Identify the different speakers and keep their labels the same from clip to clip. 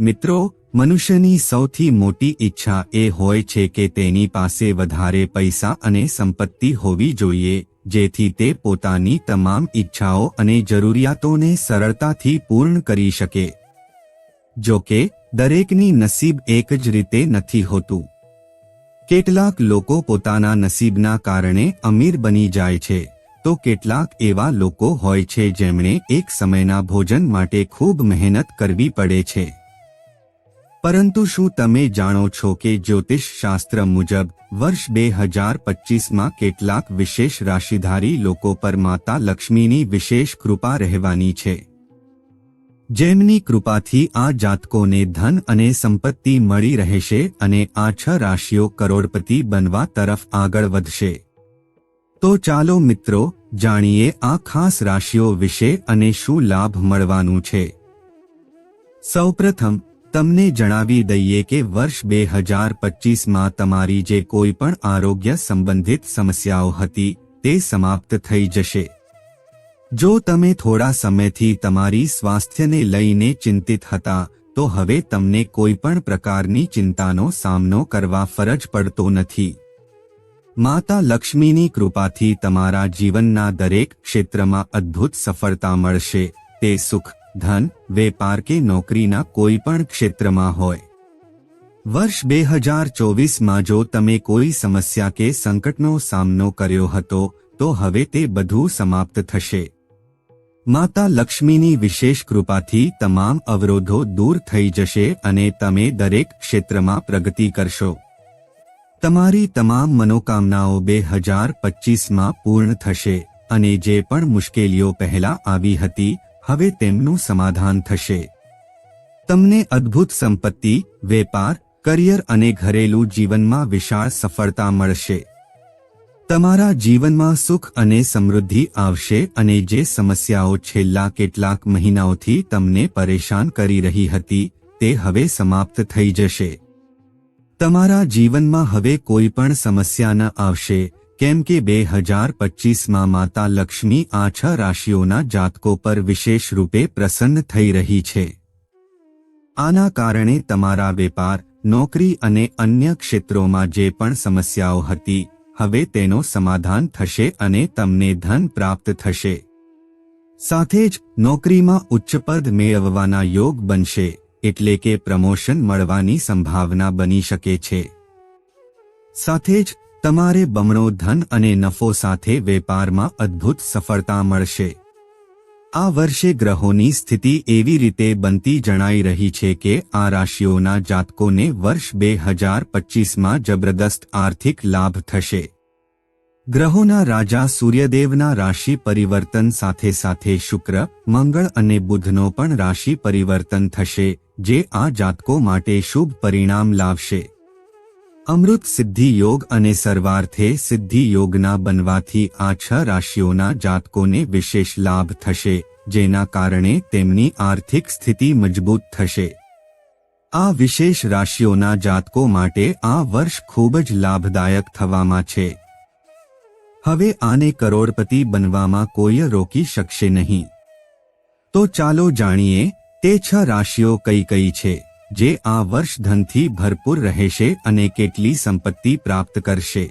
Speaker 1: મિત્રો, મનુષ્યની સૌથી મોટી ઈચ્છા એ હોય છે કે તેની પાસે વધારે પૈસા અને સંપત્તિ હોવી જોઈએ, જેથી તે પોતાની તમામ ઈચ્છાઓ અને જરૂરિયાતોને સરળતાથી પૂર્ણ કરી શકે. જો કે, દરેકની નસીબ એક જ રીતે નથી હોતું. કેટલાક લોકો પોતાના નસીબના કારણે અમીર બની જાય છે. તો કેટલાક એવા લોકો હોય છે જેમણે એક સમયના ભોજન માટે ખૂબ મહેનત કરવી પડે છે. પરંતુ શું તમે જાણો છો કે જ્યોતિષ શાસ્ત્ર મુજબ વર્ષ બે હજાર પચીસમાં કેટલાક વિશેષ રાશિધારી લોકો પર માતા લક્ષ્મીની વિશેષ કૃપા રહેવાની છે? જેમની કૃપાથી આ જાતકોને ધન અને સંપત્તિ મળી રહેશે અને આ છ રાશિઓ કરોડપતિ બનવા તરફ આગળ વધશે. તો ચાલો મિત્રો, જાણીએ આ ખાસ રાશિઓ વિશે અને શું લાભ મળવાનું છે? સૌપ્રથમ તમને જણાવી દઈએ કે વર્ષ બે હજાર પચીસમાં તમારી જે કોઈ પણ આરોગ્ય સંબંધિત સમસ્યાઓ હતી, તે સમાપ્ત થઈ જશે. જો તમે થોડા સમયથી તમારી સ્વાસ્થ્યને લઈને ચિંતિત હતા, તો હવે તમને કોઈ પણ પ્રકારની ચિંતાનો સામનો કરવા ફરજ પડતો નથી. માતા લક્ષ્મીની કૃપાથી તમારા જીવનના દરેક ક્ષેત્રમાં અદ્ભુત સફળતા મળશે, તે સુખ ધન, વેપાર કે નોકરીના કોઈ પણ ક્ષેત્રમાં હોય. વર્ષ બે હજાર ચોવીસમાં જો તમે કોઈ સમસ્યા કે સંકટનો સામનો કર્યો હતો, તો હવે તે બધું સમાપ્ત થશે. માતા લક્ષ્મીની વિશેષ કૃપાથી તમામ અવરોધો દૂર થઈ જશે અને તમે દરેક ક્ષેત્રમાં પ્રગતિ કરશો. તમારી તમામ મનોકામનાઓ બે હજાર પચીસમાં પૂર્ણ થશે, અને જે પણ મુશ્કેલીઓ પહેલા આવી હતી હવે તેમનું સમાધાન થશે. તમને અદ્ભુત સંપત્તિ, વેપાર, કરિયર અને ઘરેલું જીવનમાં વિશાળ સફળતા મળશે. તમારા જીવનમાં સુખ અને સમૃદ્ધિ આવશે અને જે સમસ્યાઓ છેલ્લા કેટલાક મહિનાઓથી તમને પરેશાન કરી રહી હતી, તે હવે સમાપ્ત થઈ જશે. તમારા જીવનમાં હવે કોઈ પણ સમસ્યા ન આવશે કેમ કે બે હજાર પચીસમાં માતા લક્ષ્મી આ છ રાશિઓના જાતકો પર વિશેષ રૂપે પ્રસન્ન થઈ રહી છે. આના કારણે તમારા વેપાર, નોકરી અને અન્ય ક્ષેત્રોમાં જે પણ સમસ્યાઓ હતી, હવે તેનો સમાધાન થશે અને તમને ધન પ્રાપ્ત થશે. સાથે જ નોકરીમાં ઉચ્ચપદ મેળવવાના યોગ બનશે, એટલે કે પ્રમોશન મળવાની સંભાવના બની શકે છે. સાથે જ તમારે બમણો ધન અને નફો સાથે વેપારમાં અદ્ભુત સફળતા મળશે. આ વર્ષે ગ્રહોની સ્થિતિ એવી રીતે બનતી જણાઈ રહી છે કે આ રાશિઓના જાતકોને વર્ષ બે હજાર પચીસમાં જબરદસ્ત આર્થિક લાભ થશે. ગ્રહોના રાજા સૂર્યદેવના રાશિ પરિવર્તન સાથે સાથે શુક્ર, મંગળ અને બુધનો પણ રાશિ પરિવર્તન થશે, જે આ જાતકો માટે શુભ પરિણામ લાવશે. અમૃત સિદ્ધિ યોગ અને સર્વાર્થે સિદ્ધિ યોગના બનવાથી આ છ રાશિઓના જાતકોને વિશેષ લાભ થશે, જેના કારણે તેમની આર્થિક સ્થિતિ મજબૂત થશે. આ વિશેષ રાશિઓના જાતકો માટે આ વર્ષ ખૂબ જ લાભદાયક થવામાં છે. હવે આને કરોડપતિ બનવામાં કોઈ રોકી શકશે નહીં. તો ચાલો જાણીએ, તે છ રાશિઓ કઈ કઈ છે? જે આ વર્ષ ધનથી ભરપૂર રહેશે અને કેટલી સંપત્તિ પ્રાપ્ત કરશે.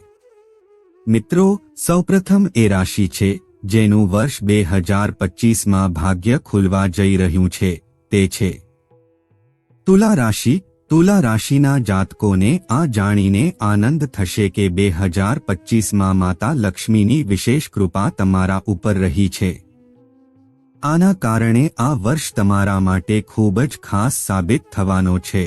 Speaker 1: મિત્રો, સૌપ્રથમ એ રાશિ છે, જેનું વર્ષ બે હજાર પચીસમાં ભાગ્ય ખુલવા જઈ રહ્યું છે, તે છે. તુલા રાશિ, તુલા રાશિના જાતકોને આ જાણીને આનંદ થશે કે બે હજાર પચીસમાં માતા લક્ષ્મીની વિશેષ કૃપા તમારા ઉપર રહી છે. આના કારણે આ વર્ષ તમારા માટે ખૂબ જ ખાસ સાબિત થવાનો છે.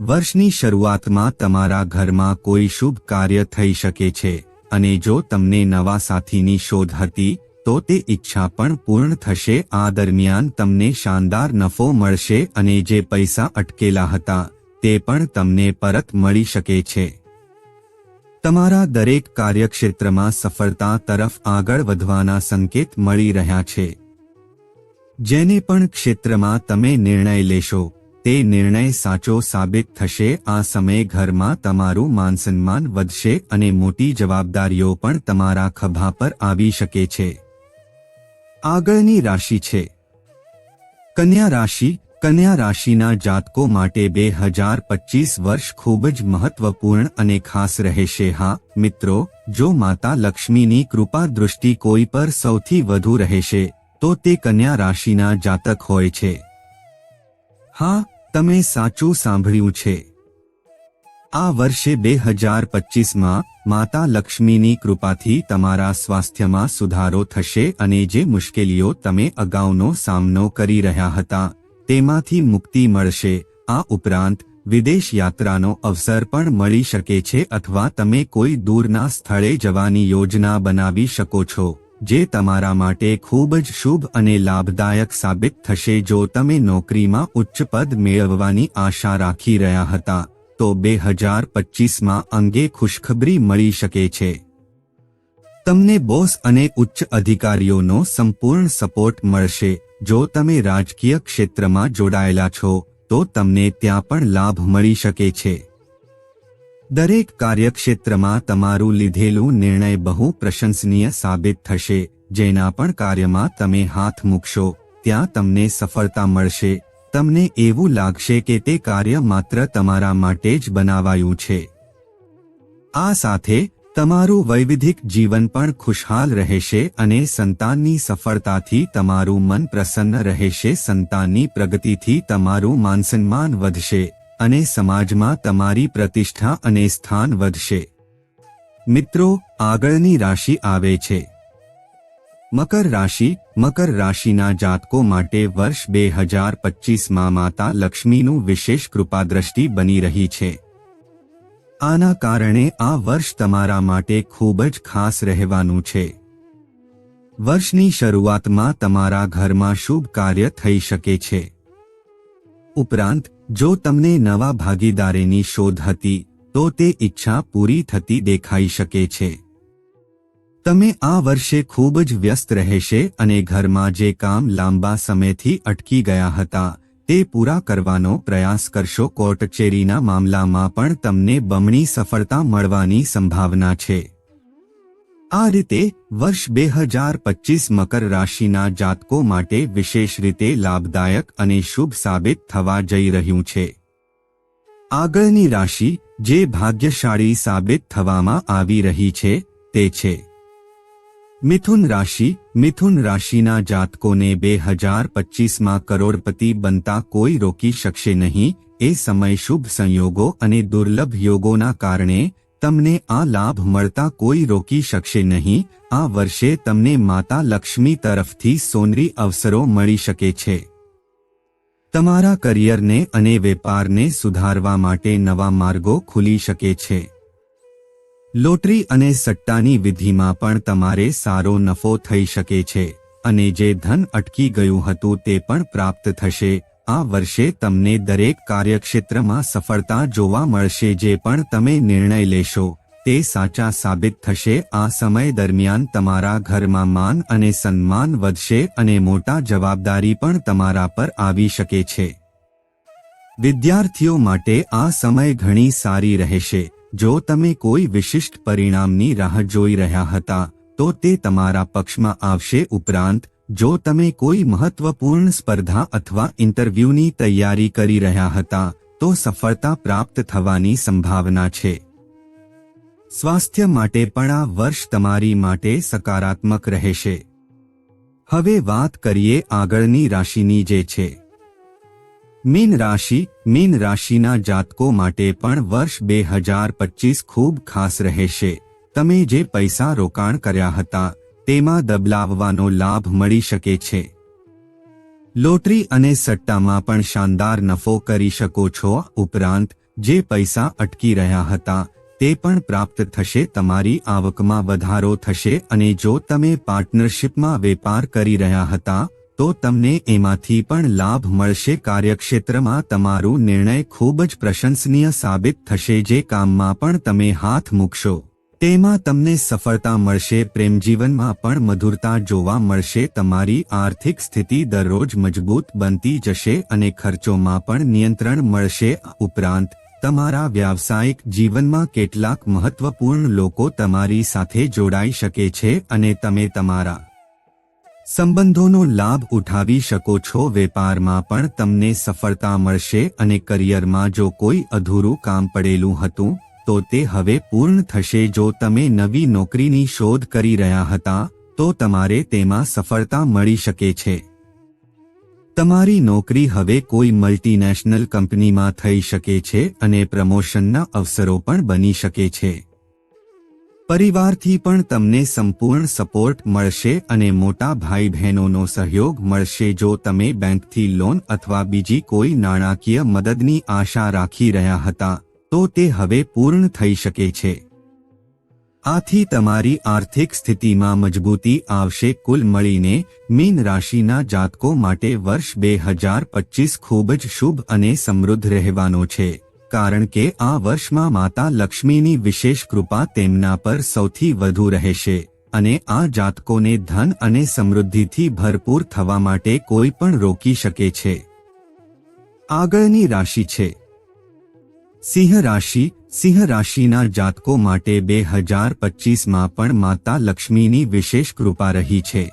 Speaker 1: વર્ષની શરૂઆતમાં તમારા ઘરમાં કોઈ શુભ કાર્ય થઈ શકે છે અને જો તમને નવા સાથીની શોધ હતી, તો તે ઈચ્છા પણ પૂર્ણ થશે. આ દરમિયાન તમને શાનદાર નફો મળશે અને જે પૈસા અટકેલા હતા, તે પણ તમને પરત મળી શકે છે. તમારા દરેક કાર્યક્ષેત્રમાં સફળતા તરફ આગળ વધવાના સંકેત મળી રહ્યા છે. જેને પણ ક્ષેત્રમાં તમે નિર્ણય લેશો, તે નિર્ણય સાચો સાબિત થશે. આ સમયે ઘરમાં તમારું માનસન્માન વધશે અને મોટી જવાબદારીઓ પણ તમારા ખભા પર આવી શકે છે. આગળની રાશિ છે. કન્યા રાશિ કન્યા રાશિના જાતકો માટે બે હજાર પચીસ વર્ષ ખૂબ જ મહત્વપૂર્ણ અને ખાસ રહેશે. હા, મિત્રો, જો માતા લક્ષ્મીની કૃપા દૃષ્ટિ કોઈ પર સૌથી વધુ રહેશે, તો તે કન્યા રાશિના જાતક હોય છે. હા, તમે સાચું સાંભળ્યું છે. આ વર્ષે બે હજાર પચીસમાં માતા લક્ષ્મીની કૃપાથી તમારા સ્વાસ્થ્યમાં સુધારો થશે અને જે મુશ્કેલીઓ તમે અગાઉનો સામનો કરી રહ્યા હતા તેમાંથી મુક્તિ મળશે. આ ઉપરાંત, વિદેશ યાત્રાનો અવસર પણ મળી શકે છે અથવા તમે કોઈ દૂરના સ્થળે જવાની યોજના બનાવી શકો છો, જે તમારા માટે ખૂબ જ શુભ અને લાભદાયક સાબિત થશે. જો તમે નોકરીમાં ઉચ્ચ પદ મેળવવાની આશા રાખી રહ્યા હતા, તો બે હજાર પચીસમાં અંગે ખુશખબરી મળી શકે છે. તમને બોસ અને ઉચ્ચ અધિકારીઓનો સંપૂર્ણ સપોર્ટ મળશે. જો તમે રાજકીય ક્ષેત્રમાં જોડાયેલા છો, તો તમને ત્યાં પણ લાભ મળી શકે છે. દરેક કાર્યક્ષેત્રમાં તમારું લીધેલું નિર્ણય બહુ પ્રશંસનીય સાબિત થશે. જેના પણ કાર્યમાં તમે હાથ મૂકશો, ત્યાં તમને સફળતા મળશે. તમને એવું લાગશે કે તે કાર્ય માત્ર તમારા માટે જ બનાવાયું છે. આ સાથે તમારું વૈવિધિક જીવન પણ ખુશહાલ રહેશે અને સંતાનની સફળતાથી તમારું મન પ્રસન્ન રહેશે, સંતાનની પ્રગતિથી તમારું માનસન્માન વધશે અને સમાજમાં તમારી પ્રતિષ્ઠા અને સ્થાન વધશે. મિત્રો, આગળની રાશિ આવે છે. મકર રાશિ, મકર રાશિના જાતકો માટે વર્ષ બે હજાર પચીસમાં માતા લક્ષ્મીનું વિશેષ કૃપાદ્રષ્ટિ બની રહી છે. આના કારણે આ વર્ષ તમારા માટે ખૂબ જ ખાસ રહેવાનું છે. વર્ષની શરૂઆતમાં તમારા ઘરમાં શુભ કાર્ય થઈ શકે છે. ઉપરાંત, જો તમને નવા ભાગીદારીની શોધ હતી, તો તે ઈચ્છા પૂરી થતી દેખાઈ શકે છે. તમે આ વર્ષે ખૂબ જ વ્યસ્ત રહેશે અને ઘરમાં જે કામ લાંબા સમયથી અટકી ગયા હતા તે પૂરા કરવાનો પ્રયાસ કરશો. કોર્ટ કચેરીના મામલામાં પણ તમને બમણી સફળતા મળવાની સંભાવના છે. આ રીતે વર્ષ બે હજાર પચીસ મકર રાશિના જાતકો માટે વિશેષ રીતે લાભદાયક અને શુભ સાબિત થવા જઈ રહ્યું છે. આગળની રાશિ જે ભાગ્યશાળી સાબિત થવામાં આવી રહી છે તે છે. મિથુન રાશિ, મિથુન રાશિના જાતકોને બે હજાર પચીસમાં કરોડપતિ બનતા કોઈ રોકી શકશે નહીં. એ સમય શુભ સંયોગો અને દુર્લભ યોગોના કારણે તમને આ લાભ મળતા કોઈ રોકી શકશે નહીં. આ વર્ષે તમને માતા લક્ષ્મી તરફથી સોનરી અવસરો મળી શકે છે. તમારા કરિયરને અને વેપારને સુધારવા માટે નવા માર્ગો ખુલી શકે છે. લોટરી અને સટ્ટાની વિધિમાં પણ તમારે સારો નફો થઈ શકે છે, અને જે ધન અટકી ગયું હતું તે પણ પ્રાપ્ત થશે. આ વર્ષે તમને દરેક કાર્યક્ષેત્રમાં સફળતા જોવા મળશે જે પણ તમે નિર્ણય લેશો. તે સાચા સાબિત થશે. આ સમય દરમિયાન તમારા ઘરમાં માન અને સન્માન વધશે અને મોટા જવાબદારી પણ તમારા પર આવી શકે છે. વિદ્યાર્થીઓ માટે આ સમય ઘણી સારી રહેશે. જો તમે કોઈ વિશિષ્ટ પરિણામની રાહ જોઈ રહ્યા હતા, તો તે તમારા પક્ષમાં આવશે ઉપરાંત, જો તમે કોઈ મહત્વપૂર્ણ સ્પર્ધા અથવા ઇન્ટરવ્યૂની તૈયારી કરી રહ્યા હતા, તો સફળતા પ્રાપ્ત થવાની સંભાવના છે. સ્વાસ્થ્ય માટે પણ આ વર્ષ તમારી માટે સકારાત્મક રહેશે. હવે વાત કરીએ આગળની રાશિની જે છે. મીન રાશિ, મીન રાશિના જાતકો માટે પણ વર્ષ બે હજાર પચીસ ખૂબ ખાસ રહેશે. તમે જે પૈસા રોકાણ કર્યા હતા, તેમાં દબલાવવાનો લાભ મળી શકે છે. લોટરી અને સટ્ટામાં પણ શાનદાર નફો કરી શકો છો. ઉપરાંત, જે પૈસા અટકી રહ્યા હતા, તે પણ પ્રાપ્ત થશે. તમારી આવકમાં વધારો થશે અને જો તમે પાર્ટનરશિપમાં વેપાર કરી રહ્યા હતા તો તમને એમાંથી પણ લાભ મળશે. કાર્યક્ષેત્રમાં તમારું નિર્ણય ખૂબ જ પ્રશંસનીય સાબિત થશે જે કામમાં પણ તમે હાથ મૂકશો. તેમાં તમને સફળતા મળશે, પ્રેમજીવનમાં પણ મધુરતા જોવા મળશે, તમારી આર્થિક સ્થિતિ દરરોજ મજબૂત બનતી જશે અને ખર્ચોમાં પણ નિયંત્રણ મળશે. ઉપરાંત, તમારા વ્યાવસાયિક જીવનમાં કેટલાક મહત્વપૂર્ણ લોકો તમારી સાથે જોડાઈ શકે છે અને તમે તમારા સંબંધોનો લાભ ઉઠાવી શકો છો. વેપારમાં પણ તમને સફળતા મળશે અને કરિયરમાં જો કોઈ અધૂરું કામ પડેલું હતું, તો તે હવે પૂર્ણ થશે. જો તમે નવી નોકરીની શોધ કરી રહ્યા હતા, તો તમારે તેમાં સફળતા મળી શકે છે. તમારી નોકરી હવે કોઈ મલ્ટીનેશનલ કંપનીમાં થઈ શકે છે અને પ્રમોશનના અવસરો પણ બની શકે છે. પરિવારથી પણ તમને સંપૂર્ણ સપોર્ટ મળશે અને મોટા ભાઈ બહેનોનો સહયોગ મળશે જો તમે બેંકથી લોન અથવા બીજી કોઈ નાણાકીય મદદની આશા રાખી રહ્યા હતા, તો તે હવે પૂર્ણ થઈ શકે છે. આથી તમારી આર્થિક સ્થિતિમાં મજબૂતી આવશે. કુલ મળીને મીન રાશિના જાતકો માટે વર્ષ બે હજાર ખૂબ જ શુભ અને સમૃદ્ધ રહેવાનો છે. કારણ કે આ વર્ષમાં માતા લક્ષ્મીની વિશેષ કૃપા તેમના પર સૌથી વધુ રહેશે અને આ જાતકોને ધન અને સમૃદ્ધિથી ભરપૂર થવા માટે કોઈ પણ રોકી શકે છે. આગળની રાશિ છે. સિંહ રાશિ. સિંહ રાશિના જાતકો માટે બે હજાર પચીસમાં પણ માતા લક્ષ્મીની વિશેષ કૃપા રહી છે.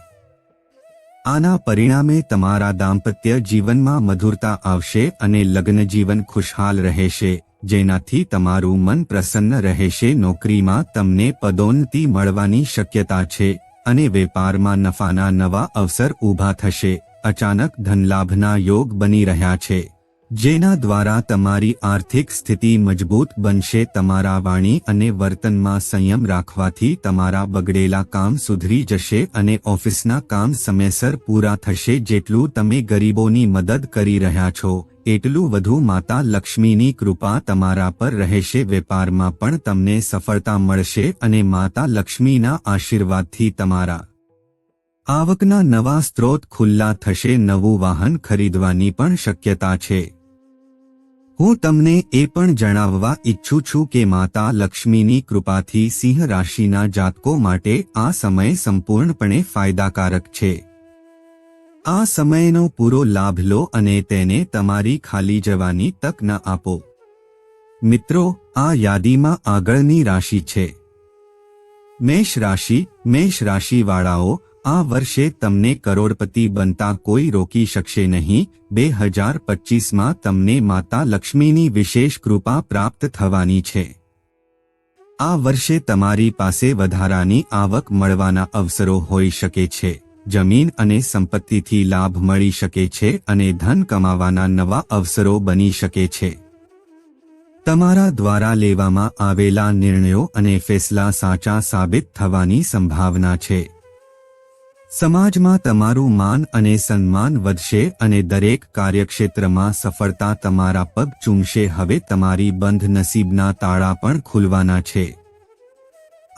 Speaker 1: આના પરિણામે તમારા દાંપત્ય જીવનમાં મધુરતા આવશે અને લગ્ન જીવન ખુશહાલ રહેશે, જેનાથી તમારું મન પ્રસન્ન રહેશે, નોકરીમાં તમને પદોન્નતિ મળવાની શક્યતા છે, અને વેપારમાં નફાના નવા અવસર ઊભા થશે, અચાનક ધનલાભના યોગ બની રહ્યા છે. જેના દ્વારા તમારી આર્થિક સ્થિતિ મજબૂત બનશે, તમારા વાણી અને વર્તનમાં સંયમ રાખવાથી તમારા બગડેલા કામ સુધરી જશે અને ઓફિસના કામ સમયસર પૂરા થશે. જેટલું તમે ગરીબોની મદદ કરી રહ્યા છો, એટલું વધુ માતા લક્ષ્મીની કૃપા તમારા પર રહેશે. વેપારમાં પણ તમને સફળતા મળશે અને માતા લક્ષ્મીના આશીર્વાદથી તમારા આવકના નવા સ્ત્રોત ખુલ્લા થશે. નવું વાહન ખરીદવાની પણ શક્યતા છે. હું તમને એ પણ જણાવવા ઈચ્છું છું કે માતા લક્ષ્મીની કૃપાથી સિંહ રાશિના જાતકો માટે આ સમય સંપૂર્ણપણે ફાયદાકારક છે. આ સમયનો પૂરો લાભ લો અને તેને તમારી ખાલી જવાની તક ન આપો. મિત્રો, આ યાદીમાં આગળની રાશિ છે. મેષ રાશિ મેષ રાશિવાળાઓ આ વર્ષે તમને કરોડપતિ બનતા કોઈ રોકી શકશે નહીં. બે હજાર પચીસમાં તમને માતા લક્ષ્મીની વિશેષ કૃપા પ્રાપ્ત થવાની છે. આ વર્ષે તમારી પાસે વધારાની આવક મળવાના અવસરો હોઈ શકે છે. જમીન અને સંપત્તિથી લાભ મળી શકે છે અને ધન કમાવાના નવા અવસરો બની શકે છે. તમારા દ્વારા લેવામાં આવેલા નિર્ણયો અને ફેસલા સાચા સાબિત થવાની સંભાવના છે. સમાજમાં તમારું માન અને સન્માન વધશે અને દરેક કાર્યક્ષેત્રમાં સફળતા તમારા પગ ચૂમશે. હવે તમારી બંધ નસીબના તાળા પણ ખુલવાના છે.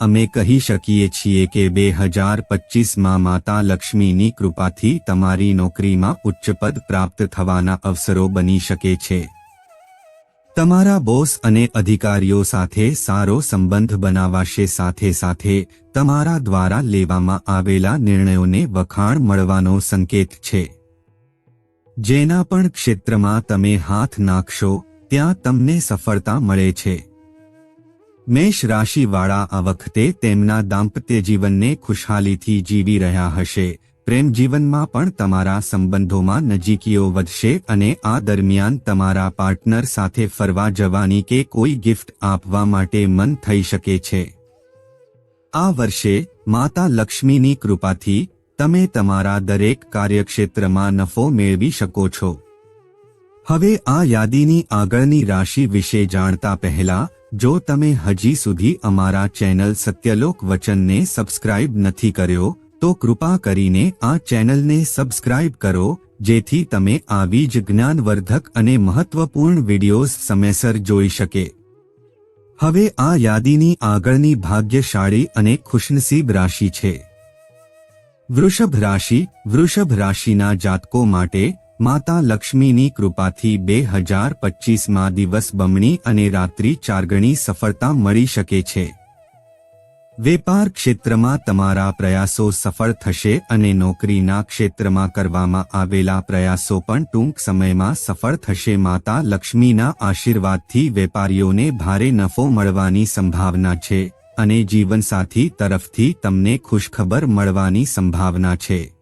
Speaker 1: અમે કહી શકીએ છીએ કે બે હજાર પચીસમાં માતા લક્ષ્મીની કૃપાથી તમારી નોકરીમાં ઉચ્ચ પદ પ્રાપ્ત થવાના અવસરો બની શકે છે. તમારા બોસ અને અધિકારીઓ સાથે સારો સંબંધ બનાવાશે, સાથે સાથે તમારા દ્વારા લેવામાં આવેલા નિર્ણયોને વખાણ મળવાનો સંકેત છે. જેના પણ ક્ષેત્રમાં તમે હાથ નાખશો, ત્યાં તમને સફળતા મળે છે. મેષ રાશિવાળા આ વખતે તેમના દાંપત્ય જીવનને ખુશહાલીથી જીવી રહ્યા હશે. પ્રેમ જીવનમાં પણ તમારા સંબંધોમાં નજીકીઓ વધશે અને આ દરમિયાન તમારા પાર્ટનર સાથે ફરવા જવાની કે કોઈ ગિફ્ટ આપવા માટે મન થઈ શકે છે. આ વર્ષે માતા લક્ષ્મીની કૃપાથી તમે તમારા દરેક કાર્યક્ષેત્રમાં નફો મેળવી શકો છો. હવે આ યાદીની આગળની રાશિ વિશે જાણતા પહેલા, જો તમે હજી સુધી અમારા ચેનલ સત્યલોક વચનને સબસ્ક્રાઇબ નથી કર્યો તો કૃપા કરીને આ ચેનલને સબસ્ક્રાઇબ કરો, જેથી તમે આવી જ જ્ઞાનવર્ધક અને મહત્વપૂર્ણ વિડીયોઝ સમયસર જોઈ શકે. હવે આ યાદીની આગળની ભાગ્યશાળી અને ખુશનસીબ રાશિ છે. વૃષભ રાશિ, વૃષભ રાશિના જાતકો માટે માતા લક્ષ્મીની કૃપાથી બે હજાર પચીસમાં દિવસ બમણી અને રાત્રિ ચારગણી સફળતા મળી શકે છે. વેપાર ક્ષેત્રમાં તમારા પ્રયાસો સફળ થશે અને નોકરીના ક્ષેત્રમાં કરવામાં આવેલા પ્રયાસો પણ ટૂંક સમયમાં સફળ થશે. માતા લક્ષ્મીના આશીર્વાદથી વેપારીઓને ભારે નફો મળવાની સંભાવના છે અને જીવનસાથી તરફથી તમને ખુશખબર મળવાની સંભાવના છે.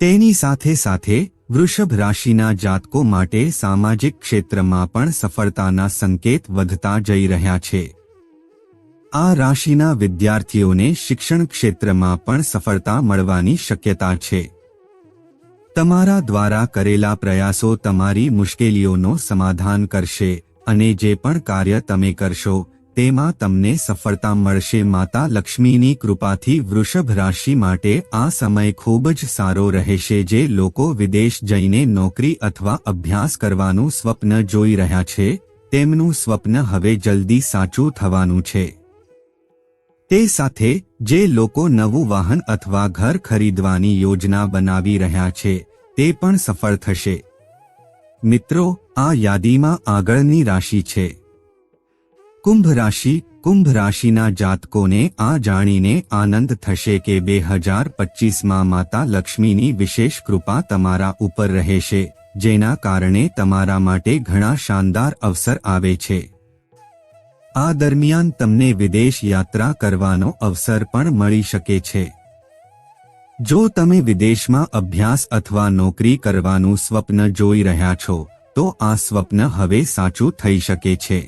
Speaker 1: તેની સાથે સાથે વૃષભ રાશિના જાતકો માટે સામાજિક ક્ષેત્રમાં પણ સફળતાના સંકેત વધતા જઈ રહ્યા છે. આ રાશિના વિદ્યાર્થીઓને શિક્ષણ ક્ષેત્રમાં પણ સફળતા મળવાની શક્યતા છે. તમારા દ્વારા કરેલા પ્રયાસો તમારી મુશ્કેલીઓનો સમાધાન કરશે અને જે પણ કાર્ય તમે કરશો, તેમાં તમને સફળતા મળશે. માતા લક્ષ્મીની કૃપાથી વૃષભ રાશિ માટે આ સમય ખૂબ જ સારો રહેશે. જે લોકો વિદેશ જઈને નોકરી અથવા અભ્યાસ કરવાનું સ્વપ્ન જોઈ રહ્યા છે, તેમનું સ્વપ્ન હવે જલ્દી સાચું થવાનું છે. તે સાથે જે લોકો નવું વાહન અથવા ઘર ખરીદવાની યોજના બનાવી રહ્યા છે, તે પણ સફળ થશે. મિત્રો, આ યાદીમાં આગળની રાશિ છે. કુંભ રાશિ, કુંભ રાશિના જાતકોને આ જાણીને આનંદ થશે કે બે હજાર પચીસમાં માતા લક્ષ્મીની વિશેષ કૃપા તમારા ઉપર રહેશે, જેના કારણે તમારા માટે ઘણા શાનદાર અવસર આવે છે. આ દરમિયાન તમને વિદેશ યાત્રા કરવાનો અવસર પણ મળી શકે છે. જો તમે વિદેશમાં અભ્યાસ અથવા નોકરી કરવાનું સ્વપ્ન જોઈ રહ્યા છો, તો આ સ્વપ્ન હવે સાચું થઈ શકે છે.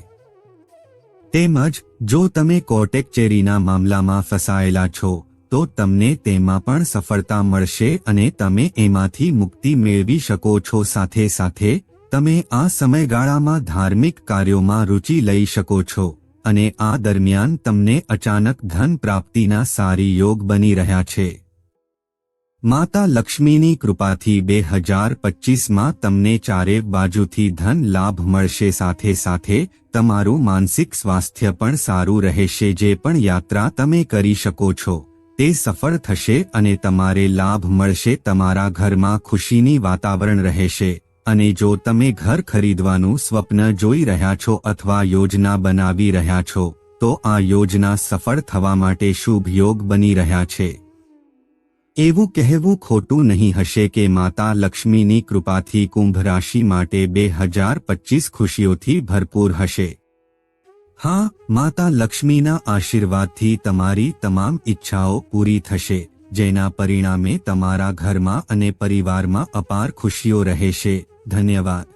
Speaker 1: તેમજ, જો તમે કોટેકચેરીના મામલામાં ફસાયેલા છો, તો તમને તેમાં પણ સફળતા મળશે અને તમે એમાંથી મુક્તિ મેળવી શકો છો સાથે સાથે તમે આ સમયગાળામાં ધાર્મિક કાર્યોમાં રુચિ લઈ શકો છો અને આ દરમિયાન તમને અચાનક ધન પ્રાપ્તિના સારી યોગ બની રહ્યા છે. માતા લક્ષ્મીની કૃપાથી બે હજાર પચીસમાં તમને ચારે બાજુથી ધન લાભ મળશે. સાથે સાથે તમારું માનસિક સ્વાસ્થ્ય પણ સારું રહેશે. જે પણ યાત્રા તમે કરી શકો છો, તે સફળ થશે અને તમારે લાભ મળશે. તમારા ઘરમાં ખુશીની વાતાવરણ રહેશે. અને જો તમે ઘર ખરીદવાનું સ્વપ્ન જોઈ રહ્યા છો અથવા યોજના બનાવી રહ્યા છો, તો આ યોજના સફળ થવા માટે શુભ યોગ બની રહ્યા છે. એવું કહેવું ખોટું નહીં હશે કે માતા લક્ષ્મીની કૃપાથી કુંભ રાશિ માટે બે હજાર પચીસ ખુશીઓથી ભરપૂર હશે. હા, માતા લક્ષ્મીના આશીર્વાદથી તમારી તમામ ઈચ્છાઓ પૂરી થશે. જેના પરિણામે તમારા ઘરમાં અને પરિવારમાં અપાર ખુશીઓ રહેશે. ધન્યવાદ.